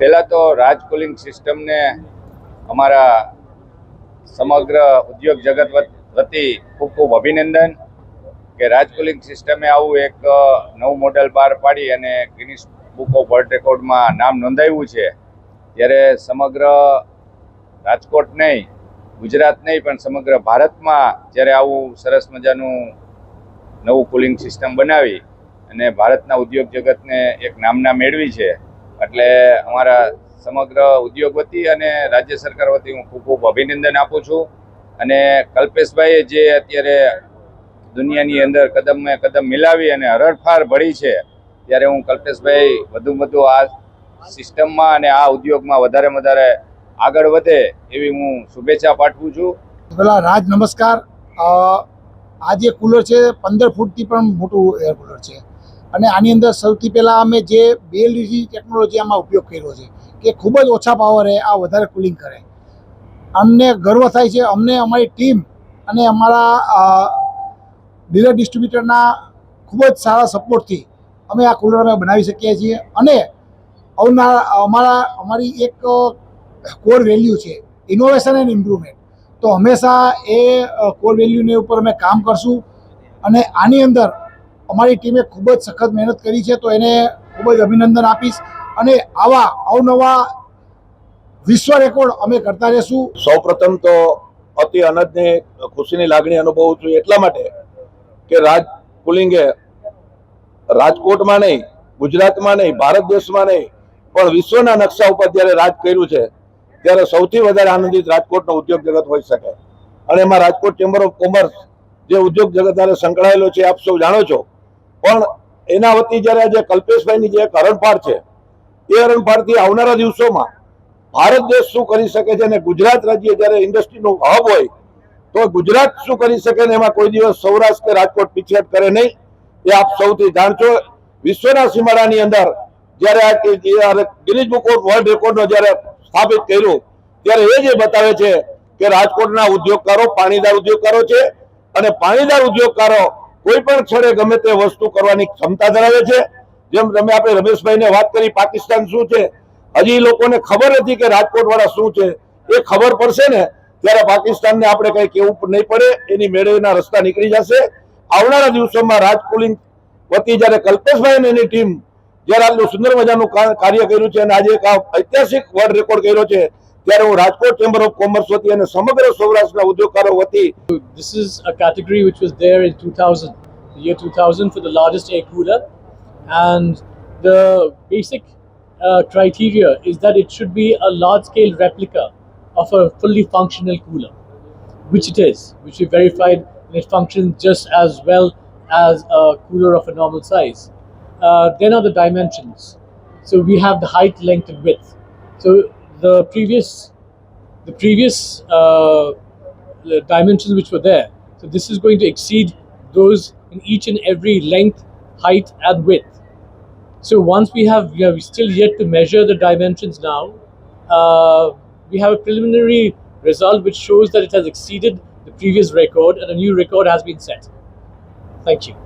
પહેલાં તો રાજ કુલિંગ સિસ્ટમને અમારા સમગ્ર ઉદ્યોગ જગત વત- ખૂબ ખૂબ અભિનંદન કે રાજ કુલિંગ સિસ્ટમે આવું એક નવું મોડેલ બહાર પાડી અને ગિનિસ બુક ઓફ વર્લ્ડ રેકોર્ડમાં નામ નોંધાવ્યું છે. ત્યારે સમગ્ર રાજકોટ નહીં, ગુજરાત નહીં, પણ સમગ્ર ભારતમાં જ્યારે આવું સરસ મજાનું નવું કુલિંગ સિસ્ટમ બનાવી અને ભારતના ઉદ્યોગ જગતને એક નામના મેળવી છે એટલે અમારા સમગ્ર ઉદ્યોગ વતી અને રાજ્ય સરકાર વતી હું ખૂબ ખૂબ અભિનંદન આપું છું. અને કલ્પેશભાઈએ જે અત્યારે દુનિયાની અંદર કદમે કદમ મિલાવી અને હરડફાર ભળી છે, ત્યારે હું કલ્પેશભાઈ વધુ વધુ આ સિસ્ટમમાં અને આ ઉદ્યોગમાં વધારે વધારે આગળ વધે એવી હું શુભેચ્છા પાઠવું છું. પેલા રાજ નમસ્કાર. આ જે કુલર છે, પંદર ફૂટથી પણ મોટું એર કુલર છે. અને આની અંદર સૌથી પહેલાં અમે જે બેલની ટેકનોલોજી આમાં ઉપયોગ કર્યો છે, કે ખૂબ જ ઓછા પાવરે આ વધારે કુલિંગ કરે. અમને ગર્વ થાય છે, અમને અમારી ટીમ અને અમારા ડીલર ડિસ્ટ્રીબ્યુટરના ખૂબ જ સારા સપોર્ટથી અમે આ કુલર અમે બનાવી શકીએ છીએ. અને અવનારા અમારા, અમારી એક કોર વેલ્યુ છે ઇનોવેશન એન્ડ ઇમ્પ્રુવમેન્ટ તો હંમેશા એ કોર વેલ્યુને ઉપર અમે કામ કરશું અને આની અંદર અમારી ટીમે ખૂબ જ સખત મહેનત કરી છે, તો એને ખૂબ જ અભિનંદન આપીશ. અને આવા અવનવા વિશ્વ રેકોર્ડ અમે કરતા રહેશું. સૌપ્રથમ તો અતિ અનજની ખુશીની લાગણી અનુભવું છું એટલા માટે કે રાજ પુલિંગે રાજકોટમાં નહીં, ગુજરાતમાં નહીં, ભારત દેશમાં નહીં, પણ વિશ્વના નકશા ઉપર જ્યારે રાજ કર્યું છે, ત્યારે સૌથી વધારે આનંદિત રાજકોટનો ઉદ્યોગ જગત હોઈ શકે. અને એમાં રાજકોટ ચેમ્બર ઓફ કોમર્સ જે ઉદ્યોગ જગત સાથે સંકળાયેલો છે, આપ સૌ જાણો છો પણ એના વતી જ્યારે આજે કલ્પેશભાઈની જે એક હરણફાળ છે, એ હરણફાળથી આવનારા દિવસોમાં ભારત દેશ શું કરી શકે છે અને ગુજરાત રાજ્ય જ્યારે ઇન્ડસ્ટ્રીનું હબ હોય, તો ગુજરાત શું કરી શકે ને એમાં કોઈ દિવસ સૌરાષ્ટ્ર કે રાજકોટ પીછેટ કરે નહીં, એ આપ સૌથી જાણશો. વિશ્વના સીમાડાની અંદર જ્યારે ગિનિસ બુક ઓફ વર્લ્ડ રેકોર્ડનો જ્યારે સ્થાપિત કર્યું, ત્યારે એ જે બતાવે છે કે રાજકોટના ઉદ્યોગકારો, પાણીદાર ઉદ્યોગકારો છે અને પાણીદાર ઉદ્યોગકારો કોઈ પણ ક્ષણે ગમે તે વસ્તુ કરવાની ક્ષમતા ધરાવે છે. જેમ તમે આપણે રમેશભાઈને વાત કરી પાકિસ્તાન શું છે? હજી લોકોને ખબર નથી કે રાજકોટ વાળા શું છે. એ ખબર પડશે ને ત્યારે પાકિસ્તાનને આપણે કઈ કેવું નહીં પડે. એની મેળવેના રસ્તા નીકળી જશે. આવનારા દિવસોમાં રાજકુલિંગ વતી જ્યારે કલ્પેશભાઈ એની ટીમ જ્યારે આટલું સુંદર મજાનું કાર્ય કર્યું છે અને આજે એક ઐતિહાસિક વર્લ્ડ રેકોર્ડ કર્યો છે ત્યારે હું રાજકોટ ચેમ્બર ઓફ કોમર્સ વતી અને સમગ્ર સૌરાષ્ટ્રના ઉદ્યોગકારો વતી This is a category which was there in 2000, the year 2000, for the largest air cooler. And the basic uh, criteria is that it should be a large scale replica of a fully functional cooler, which it is, which we verified and it functions just as well as a cooler of a normal size. Uh, then are the dimensions. So we have the height, length, and width. So the previous, the previous uh, the dimensions which were there. So this is going to exceed those in each and every length, height, and width. So once we have, we still yet to measure the dimensions now. Uh, we have a preliminary result which shows that it has exceeded the previous record and a new record has been set. Thank you.